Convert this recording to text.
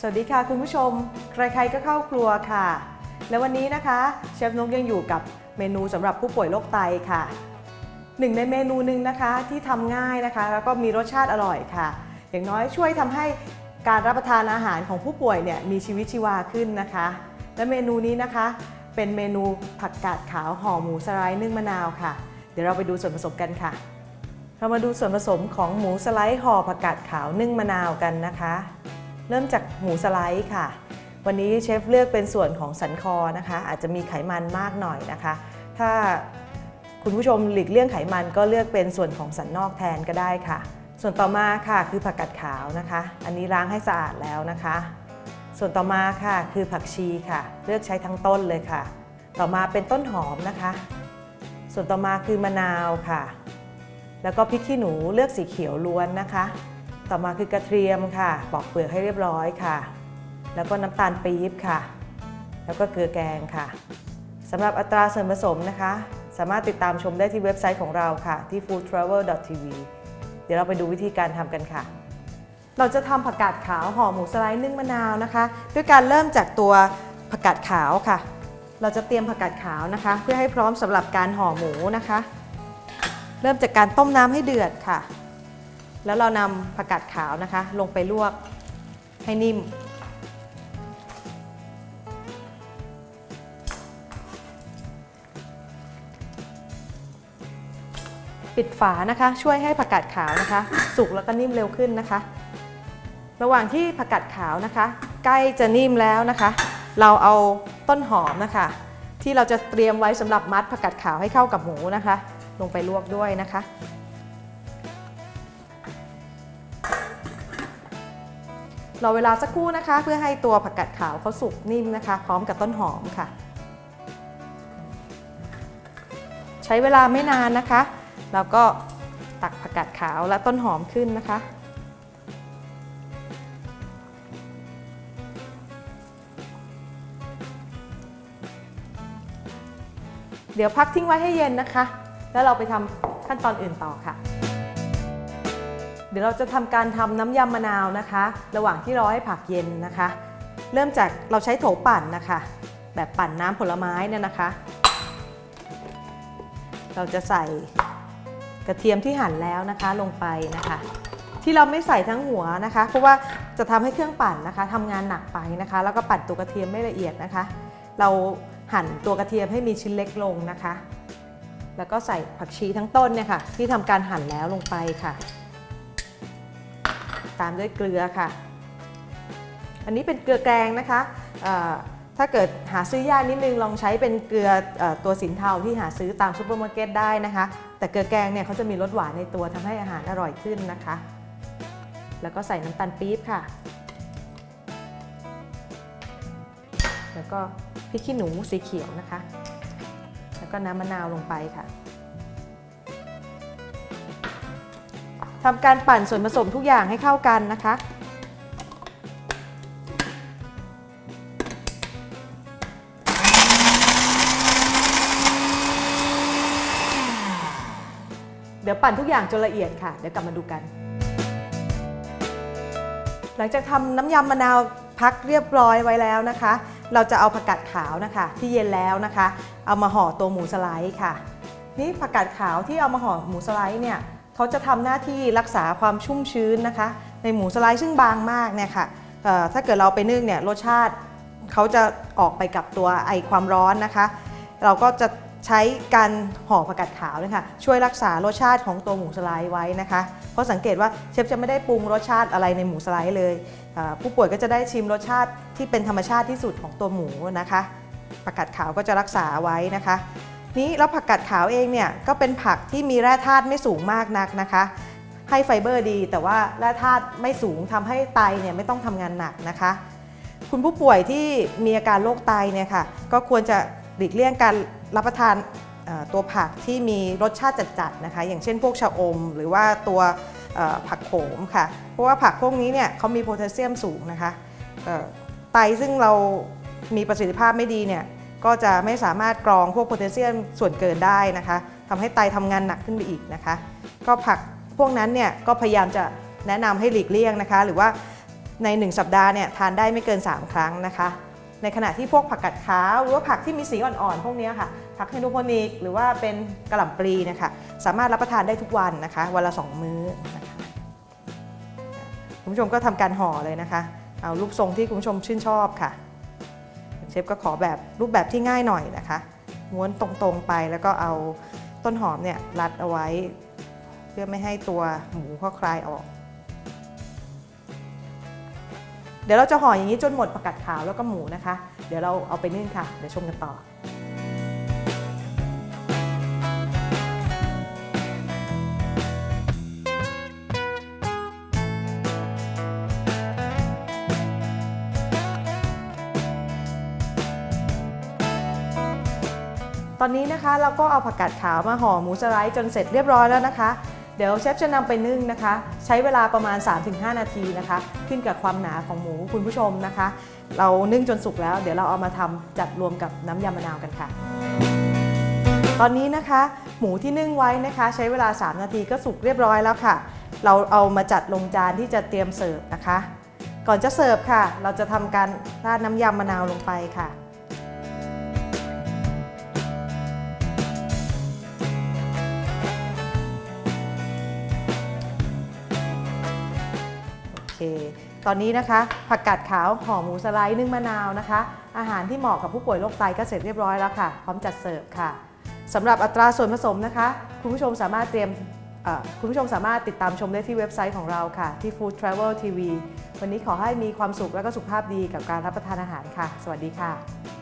สวัสดีค่ะคุณผู้ชม ใครๆก็เข้าครัวค่ะ และวันนี้นะคะเชฟนกยังอยู่กับเมนูสำหรับผู้ป่วยโรคไตค่ะหนึ่งในเมนูหนึ่งนะคะที่ทำง่ายนะคะ แล้วก็มีรสชาติอร่อยค่ะ อย่างน้อยช่วยทำให้การรับประทานอาหารของผู้ป่วยเนี่ยมีชีวิตชีวาขึ้นนะคะ และเมนูนี้นะคะ เป็นเมนูผักกาดขาวห่อหมูสไลด์นึ่งมะนาวค่ะ เดี๋ยวเราไปดูส่วนผสมกันค่ะ เรามาดูส่วนผสมของหมูสไลด์ห่อผักกาดขาวนึ่งมะนาวกันนะคะ เริ่มจากหมูสไลด์ค่ะ วันนี้เชฟเลือกเป็นส่วนของสันคอนะคะ อาจจะมีไขมันมากหน่อยนะคะ ถ้าคุณผู้ชมหลีกเลี่ยงไขมันก็เลือกเป็นส่วนของสันนอกแทนก็ได้ค่ะ ส่วนต่อมาค่ะคือผักกาดขาวนะคะ อันนี้ล้างให้สะอาดแล้วนะคะ ส่วนต่อมาค่ะคือผักชีค่ะ เลือกใช้ทั้งต้นเลยค่ะ ต่อมาเป็นต้นหอมนะคะ ส่วนต่อมาคือมะนาวค่ะ แล้วก็พริกขี้หนูเลือกสีเขียวล้วนนะคะ ต่อมาคือกระเทียมค่ะ ปอกเปลือกให้เรียบร้อยค่ะ แล้วก็น้ำตาลปี๊บค่ะ แล้วก็เกลือแกงค่ะสำหรับอัตราส่วนผสมนะคะ สามารถติดตามชมได้ที่เว็บไซต์ของเราค่ะ ที่ foodtravel.tv เดี๋ยวเราไปดูวิธีการทำกันค่ะ เราจะทำผักกาดขาวห่อหมูสไลด์นึ่งมะนาวนะคะ ด้วยการเริ่มจากตัวผักกาดขาวค่ะ เราจะเตรียมผักกาดขาวนะคะ เพื่อให้พร้อมสำหรับการห่อหมูนะคะ เริ่มจากการต้มน้ำให้เดือดค่ะ แล้วเรานำผักกาดขาวนะคะ ลงไปลวกให้นิ่ม ปิดฝานะคะ ช่วยให้ผักกาดขาวนะคะ สุกแล้วก็นิ่มเร็วขึ้นนะคะ ระหว่างที่ผักกาดขาวนะคะ ใกล้จะนิ่มแล้วนะคะ เราเอาต้นหอมนะคะ ที่เราจะเตรียมไว้สำหรับมัดผักกาดขาวให้เข้ากับหมูนะคะ ลงไปลวกด้วยนะคะ รอเวลาสักครู่นะคะ เพื่อให้ตัวผักกาดขาวเขาสุกนิ่มนะคะ พร้อมกับต้นหอมค่ะ ใช้เวลาไม่นานนะคะ แล้วก็ตักผักกาดขาวและต้นหอมขึ้นนะคะเดี๋ยวพักทิ้งไว้ให้เย็นนะคะ แล้วเราไปทำขั้นตอนอื่นต่อค่ะ ดี๋ยวเราจะทำการทำน้ำยำมะนาวนะคะ ระหว่างที่รอให้ผักเย็นนะคะ เริ่มจากเราใช้โถปั่นนะคะ แบบปั่นน้ำผลไม้เนี่ยนะคะ เราจะใส่กระเทียมที่หั่นแล้วนะคะลงไปนะคะ ที่เราไม่ใส่ทั้งหัวนะคะ เพราะว่าจะทำให้เครื่องปั่นนะคะทำงานหนักไปนะคะ แล้วก็ปั่นตัวกระเทียมไม่ละเอียดนะคะ เราหั่นตัวกระเทียมให้มีชิ้นเล็กลงนะคะ แล้วก็ใส่ผักชีทั้งต้นเนี่ยค่ะ ที่ทำการหั่นแล้วลงไปค่ะ ตามด้วยเกลือค่ะ อันนี้เป็นเกลือแกงนะคะถ้าเกิดหาซื้อยากนิดนึงลองใช้เป็นเกลืออตัวสินเทาที่หาซื้อตามซูเปอร์มาร์เก็ตได้นะคะ แต่เกลือแกงเนี่ยเขาจะมีรสหวานในตัวทำให้อาหารอร่อยขึ้นนะคะ แล้วก็ใส่น้ำตาลปี๊บค่ะ แล้วก็พริกขี้หนูสีเขียวนะคะ แล้วก็น้ำมะนาวลงไปค่ะ ทำการปั่นส่วนผสมทุกอย่างให้เข้ากันนะคะ เดี๋ยวปั่นทุกอย่างจนละเอียดค่ะ เดี๋ยวกลับมาดูกัน หลังจากทำน้ำยำมะนาวพักเรียบร้อยไว้แล้วนะคะ เราจะเอาผักกาดขาวนะคะ ที่เย็นแล้วนะคะ เอามาห่อตัวหมูสไลด์ค่ะ นี่ผักกาดขาวที่เอามาห่อหมูสไลด์เนี่ย เขาจะทำหน้าที่รักษาความชุ่มชื้นนะคะ ในหมูสไลด์ซึ่งบางมากเนี่ยค่ะถ้าเกิดเราไปนึ่งเนี่ยรสชาติเขาจะออกไปกับตัวไอความร้อนนะคะ เราก็จะใช้การห่อผักกาดขาวเนี่ยค่ะช่วยรักษารสชาติของตัวหมูสไลด์ไว้นะคะ เพราะสังเกตว่าเชฟจะไม่ได้ปรุงรสชาติอะไรในหมูสไลด์เลย ผู้ป่วยก็จะได้ชิมรสชาติที่เป็นธรรมชาติที่สุดของตัวหมูนะคะผักกาดขาวก็จะรักษาไว้นะคะ นี้แล้วผักกาดขาวเองเนี่ยก็เป็นผักที่มีแร่ธาตุไม่สูงมากนักนะคะ ให้ไฟเบอร์ดี แต่ว่าแร่ธาตุไม่สูงทำให้ไตเนี่ยไม่ต้องทำงานหนักนะคะ คุณผู้ป่วยที่มีอาการโรคไตเนี่ยค่ะก็ควรจะหลีกเลี่ยงการรับประทานตัวผักที่มีรสชาติจัดๆนะคะ อย่างเช่นพวกชะอม หรือว่าตัวผักโขมค่ะ เพราะว่าผักพวกนี้เนี่ยเขามีโพแทสเซียมสูงนะคะไตซึ่งเรามีประสิทธิภาพไม่ดีเนี่ย ก็จะไม่สามารถกรองพวกโพแทสเซียมส่วนเกินได้นะคะทำให้ไตทำงานหนักขึ้นไปอีกนะคะ ก็ผักพวกนั้นเนี่ยก็พยายามจะแนะนำให้หลีกเลี่ยงนะคะ หรือว่าใน 1 สัปดาห์เนี่ยทานได้ไม่เกิน 3 ครั้งนะคะ ในขณะที่พวกผักกัดขาวหรือว่าผักที่มีสีอ่อนๆ พวกนี้ค่ะ ผักไฮโดรโปนิกหรือว่าเป็นกระหล่ำปลีนะคะสามารถรับประทานได้ทุกวันนะคะ วันละ 2 มื้อนะคะคุณผู้ชมก็ทำการห่อเลยนะคะ เอารูปทรงที่คุณผู้ชมชื่นชอบค่ะ ฟก็ขอแบบรูปแบบที่ง่ายหน่อยนะคะ ม้วนตรงๆไปแล้วก็เอาต้นหอมเนี่ยรัดเอาไว้ เพื่อไม่ให้ตัวหมูเขาคลายออก เดี๋ยวเราจะห่ออย่างนี้จนหมดผักกัดขาวแล้วก็หมูนะคะ เดี๋ยวเราเอาไปนึ่งค่ะ เดี๋ยวชมกันต่อ ตอนนี้นะคะเราก็เอาผักกาดขาวมาห่อหมูสไลด์จนเสร็จเรียบร้อยแล้วนะคะ เดี๋ยวเชฟจะนำไปนึ่งนะคะ ใช้เวลาประมาณ 3-5 นาทีนะคะ ขึ้นกับความหนาของหมูคุณผู้ชมนะคะ เรานึ่งจนสุกแล้ว เดี๋ยวเราเอามาทำจัดรวมกับน้ำยำมะนาวกันค่ะ ตอนนี้นะคะ หมูที่นึ่งไว้นะคะ ใช้เวลา 3 นาทีก็สุกเรียบร้อยแล้วค่ะ เราเอามาจัดลงจานที่จะเตรียมเสิร์ฟนะคะ ก่อนจะเสิร์ฟค่ะ เราจะทำการราดน้ำยำมะนาวลงไปค่ะ ตอนนี้นะคะ ผักกาดขาวห่อหมูสไลด์นึ่งมะนาวนะคะ อาหารที่เหมาะกับผู้ป่วยโรคไตก็เสร็จเรียบร้อยแล้วค่ะ พร้อมจัดเสิร์ฟค่ะสำหรับอัตราส่วนผสมนะคะ คุณผู้ชมสามารถเตรียมคุณผู้ชมสามารถติดตามชมได้ที่เว็บไซต์ของเราค่ะ ที่ Food Travel TV วันนี้ขอให้มีความสุขและก็สุขภาพดีกับการรับประทานอาหารค่ะ สวัสดีค่ะ